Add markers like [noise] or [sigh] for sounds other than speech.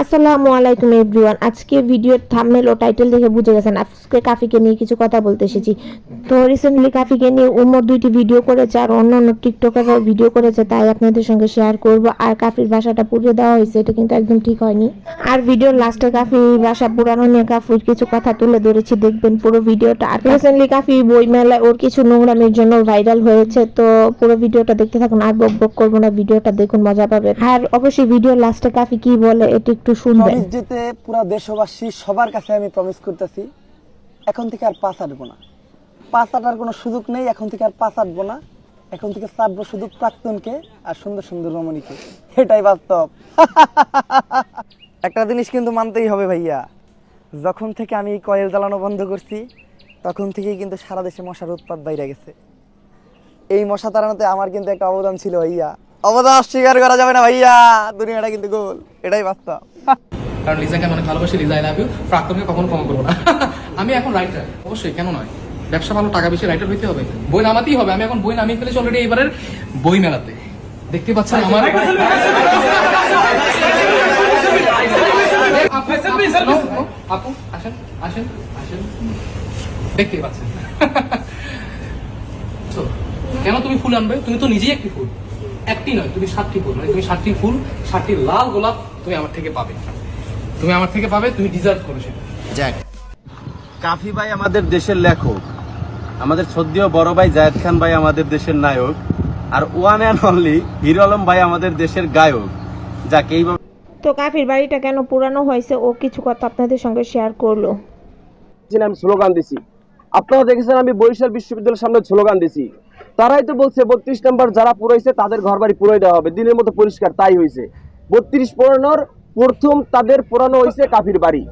আসসালামু আলাইকুম এভরিওয়ান। আজকে ভিডিওর থাম্বনেল ও টাইটেল দেখে বুঝে গেছেন। আজকে কাফিকে নিয়ে কিছু কথা বলতে এসেছি। তো রিসেন্টলি কাফিকে নিয়ে উমর দুইটি ভিডিও করেছে আর অন্য অন্য টিকটকারও ভিডিও করেছে, তাই আপনাদের সঙ্গে শেয়ার করব। আর কাফির ভাষাটা পুড়িয়ে দেওয়া হয়েছে, এটা কিন্তু একদম ঠিক হয়নি। আর ভিডিওর লাস্টে কাফি ভাষা পুরানো নিয়ে কাফির কিছু কথা তুলে ধরেছি, দেখবেন পুরো ভিডিওটা আর রিসেন্টলি কাফি বই মেলায় ওর কিছু নোংরামির জন্য ভাইরাল হয়েছে, তো পুরো ভিডিওটা দেখতে থাকুন। আর বক বক করব না ভিডিওটা দেখুন, মজা পাবেন। আর অবশ্যই ভিডিওর লাস্টে কাফি কি বলে, এটি একটু শুনবেন। প্রমিস যেতে পুরা দেশবাসী সবার কাছে আমি প্রমিস করতেছি, এখন থেকে আর পাস আটবো না। পাস আটার কোনো সুযোগ নেই, এখন থেকে আর পাস আটবো না। এখন থেকে চাটবো শুধু প্রাক্তনকে আর সুন্দর সুন্দর রমণীকে। এটাই বাস্তব। একটা জিনিস কিন্তু মানতেই হবে ভাইয়া। যখন থেকে আমি কয়েল জ্বালানো বন্ধ করছি, তখন থেকেই কিন্তু সারা দেশে মশার উৎপাত বাইরে গেছে। এই মশা তাড়ানোতে আমার কিন্তু একটা অবদান ছিল ভাইয়া। অবদান অস্বীকার করা যাবে না ভাইয়া। দুনিয়াটা কিন্তু গোল। এটাই বাস্তব। কারণ লিজাকে আমি অনেক ভালোবাসি লিজা আই লাভ ইউ প্রাক্তনকে কখনো ক্ষমা করব না। [laughs] আমি এখন রাইটার অবশ্যই কেন নয়? ব্যবসা ভালো টাকা বেশি রাইটার হইতে হবে। বই নামাতেই হবে। আমি এখন বই নামিয়ে ফেলেছি অলরেডি এবারের বই মেলাতে দেখতে পাচ্ছেন আমার আপু, আসেন আসেন আসেন। দেখতেই পাচ্ছেন। [laughs] তো, কেন তুমি ফুল আনবে? তুমি তো নিজেই একটি ফুল। একটি নয় তুমি সাতটি ফুল মানে তুমি সাতটি ফুল সাতটি লাল গোলাপ তুমি আমার থেকে পাবে। তুমি আমার থেকে পাবে তুমি ডিজার্ভ করো সেটা। যাক। কাফি ভাই আমাদের দেশের লেখক। আমাদের সদ্য বড় ভাই জায়েদ খান ভাই আমাদের দেশের নায়ক। আর one and only hero Alam ভাই আমাদের দেশের গায়ক। যাক এইভাবে তো কাফির বাড়িটা কেন পুরানো হয়েছে ও কিছু কথা আপনাদের সঙ্গে শেয়ার করল? আমি স্লোগান দিছি। আপনারা দেখেছেন আমি বরিশাল বিশ্ববিদ্যালয়ের সামনে স্লোগান দিছি। তারাই তো বলছে বত্রিশ নম্বর যারা পুরাইছে, তাদের ঘর বাড়ি পুরাই দেওয়া হবে। দিনের মতো পরিষ্কার, তাই হয়েছে বত্রিশ পুরানোর প্রথম তাদের পুরানো হয়েছে কাফির বাড়ি।